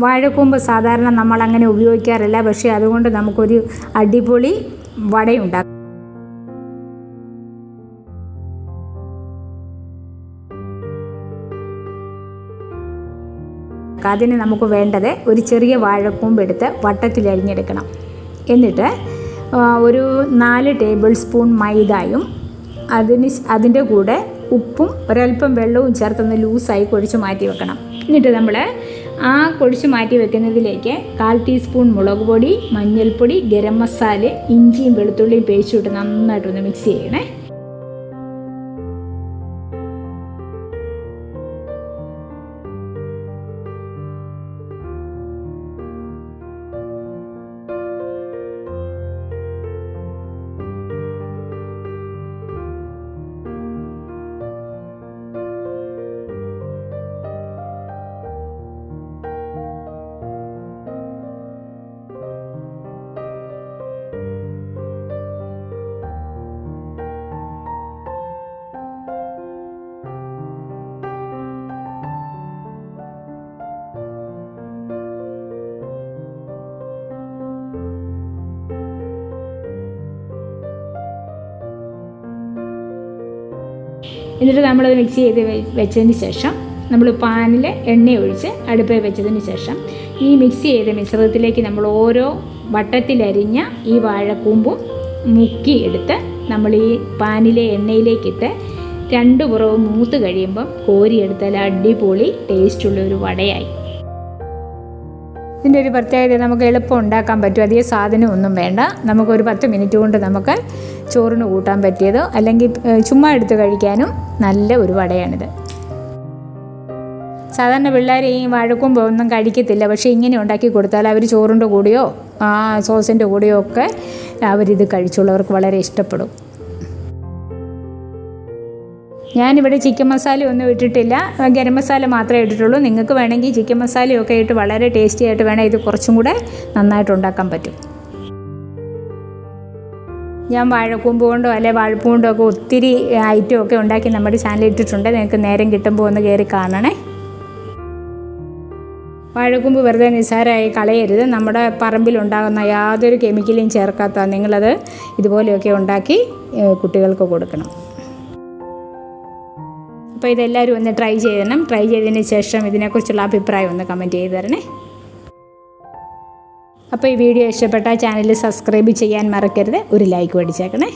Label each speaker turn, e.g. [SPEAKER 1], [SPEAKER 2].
[SPEAKER 1] വാഴക്കൂമ്പ് സാധാരണ നമ്മൾ അങ്ങനെ ഉപയോഗിക്കാറില്ല. പക്ഷേ അതുകൊണ്ട് നമുക്കൊരു അടിപൊളി വടയുണ്ടാക്കാം. അതിന് നമുക്ക് വേണ്ടത് ഒരു ചെറിയ വാഴക്കൂമ്പ് എടുത്ത് വട്ടത്തിൽ അരിഞ്ഞെടുക്കണം. എന്നിട്ട് ഒരു നാല് ടേബിൾ സ്പൂൺ മൈദയും അതിന് അതിന്റെ കൂടെ ഉപ്പും ഒരല്പം വെള്ളവും ചേർത്തൊന്ന് ലൂസായി കുഴിച്ച് മാറ്റി വെക്കണം. എന്നിട്ട് നമ്മൾ ആ കുഴിച്ച് മാറ്റി വെക്കുന്നതിലേക്ക് കാൽ ടീസ്പൂൺ മുളക് പൊടി മഞ്ഞൾപ്പൊടി ഗരം മസാല ഇഞ്ചിയും വെളുത്തുള്ളിയും പേസ്റ്റ് നന്നായിട്ടൊന്ന് മിക്സ് ചെയ്യണേ. എന്നിട്ട് നമ്മളത് മിക്സ് ചെയ്ത് വെച്ചതിന് ശേഷം നമ്മൾ പാനിൽ എണ്ണ ഒഴിച്ച് അടുപ്പിൽ വെച്ചതിന് ശേഷം ഈ മിക്സ് ചെയ്ത മിശ്രിതത്തിലേക്ക് നമ്മൾ ഓരോ വട്ടത്തിലരിഞ്ഞ ഈ വാഴക്കൂമ്പും മുക്കി എടുത്ത് നമ്മൾ ഈ പാനിലെ എണ്ണയിലേക്കിട്ട് രണ്ട് പുറവും മൂത്ത് കഴിയുമ്പം കോരിയെടുത്താൽ അടിപൊളി ടേസ്റ്റുള്ള ഒരു വടയായി. ഇതിന്റെ ഒരു പ്രത്യേകത നമുക്ക് എളുപ്പം ഉണ്ടാക്കാൻ പറ്റും. അധികം സാധനമൊന്നും വേണ്ട. നമുക്കൊരു പത്ത് മിനിറ്റ് കൊണ്ട് നമുക്ക് ചോറിന് കൂട്ടാൻ പറ്റിയത്. അല്ലെങ്കിൽ ചുമ്മാ എടുത്ത് കഴിക്കാനും നല്ല ഒരു വടയാണിത്. സാധാരണ പിള്ളേർ ഈ വഴക്കുമ്പോൾ ഒന്നും കഴിക്കത്തില്ല. പക്ഷേ ഇങ്ങനെ ഉണ്ടാക്കി കൊടുത്താൽ അവർ ചോറിന്റെ കൂടെയോ ആ സോസിന്റെ കൂടെയോ ഒക്കെ അവരിത് കഴിച്ചുള്ളവർക്ക് വളരെ ഇഷ്ടപ്പെടും. ഞാനിവിടെ ചിക്കൻ മസാല ഒന്നും ഇട്ടിട്ടില്ല. ഗരം മസാല മാത്രമേ ഇട്ടിട്ടുള്ളൂ. നിങ്ങൾക്ക് വേണമെങ്കിൽ ചിക്കൻ മസാലയൊക്കെ ഇട്ട് വളരെ ടേസ്റ്റി ആയിട്ട് വേണം ഇത് കുറച്ചും കൂടെ നന്നായിട്ട് ഉണ്ടാക്കാൻ പറ്റും. ഞാൻ വാഴക്കൂമ്പ് കൊണ്ടോ അല്ലെ വാഴപ്പൂ കൊണ്ടോ ഒക്കെ ഒത്തിരി ഐറ്റം ഒക്കെ ഉണ്ടാക്കി നമ്മുടെ ചാനലിൽ ഇട്ടിട്ടുണ്ട്. നിങ്ങൾക്ക് നേരം കിട്ടുമ്പോൾ ഒന്ന് കയറി കാണണേ. വാഴക്കൂമ്പ് വെറുതെ നിസ്സാരമായി കളയരുത്. നമ്മുടെ പറമ്പിലുണ്ടാകുന്ന യാതൊരു കെമിക്കലും ചേർക്കാത്ത നിങ്ങളത് ഇതുപോലെയൊക്കെ ഉണ്ടാക്കി കുട്ടികൾക്ക് കൊടുക്കണം. അപ്പോൾ ഇതെല്ലാവരും ഒന്ന് ട്രൈ ചെയ്യണം ട്രൈ ചെയ്തതിന് ശേഷം ഇതിനെക്കുറിച്ചുള്ള അഭിപ്രായം ഒന്ന് കമന്റ് ചെയ്ത് തരണേ. അപ്പോൾ ഈ വീഡിയോ ഇഷ്ടപ്പെട്ടാൽ ചാനൽ സബ്സ്ക്രൈബ് ചെയ്യാൻ മറക്കരുത്. ഒരു ലൈക്ക് മേടിച്ചേക്കണേ